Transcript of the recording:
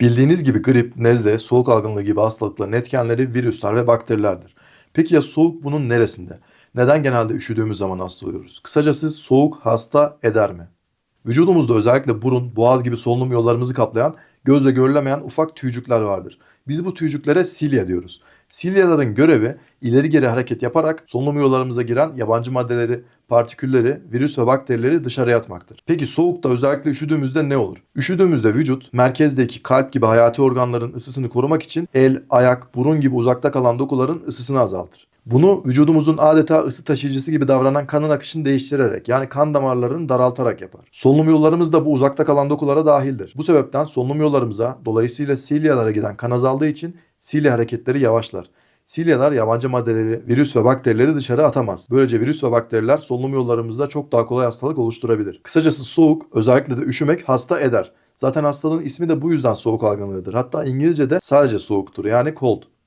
Bildiğiniz gibi grip, nezle, soğuk algınlığı gibi hastalıkların etkenleri virüsler ve bakterilerdir. Peki ya soğuk bunun neresinde? Neden genelde üşüdüğümüz zaman hasta oluyoruz? Kısacası soğuk hasta eder mi? Vücudumuzda özellikle burun, boğaz gibi solunum yollarımızı kaplayan, gözle görülemeyen ufak tüycükler vardır. Biz bu tüycüklere silya diyoruz. Silyaların görevi ileri geri hareket yaparak solunum yollarımıza giren yabancı maddeleri, partikülleri, virüs ve bakterileri dışarıya atmaktır. Peki soğukta özellikle üşüdüğümüzde ne olur? Üşüdüğümüzde vücut merkezdeki kalp gibi hayati organların ısısını korumak için el, ayak, burun gibi uzakta kalan dokuların ısısını azaltır. Bunu vücudumuzun adeta ısı taşıyıcısı gibi davranan kanın akışını değiştirerek yani kan damarlarını daraltarak yapar. Solunum yollarımız da bu uzakta kalan dokulara dahildir. Bu sebepten solunum yollarımıza dolayısıyla silyalara giden kan azaldığı için silya hareketleri yavaşlar. Silyalar yabancı maddeleri, virüs ve bakterileri dışarı atamaz. Böylece virüs ve bakteriler solunum yollarımızda çok daha kolay hastalık oluşturabilir. Kısacası soğuk, özellikle de üşümek hasta eder. Zaten hastalığın ismi de bu yüzden soğuk algınlığıdır. Hatta İngilizce'de sadece soğuktur yani cold.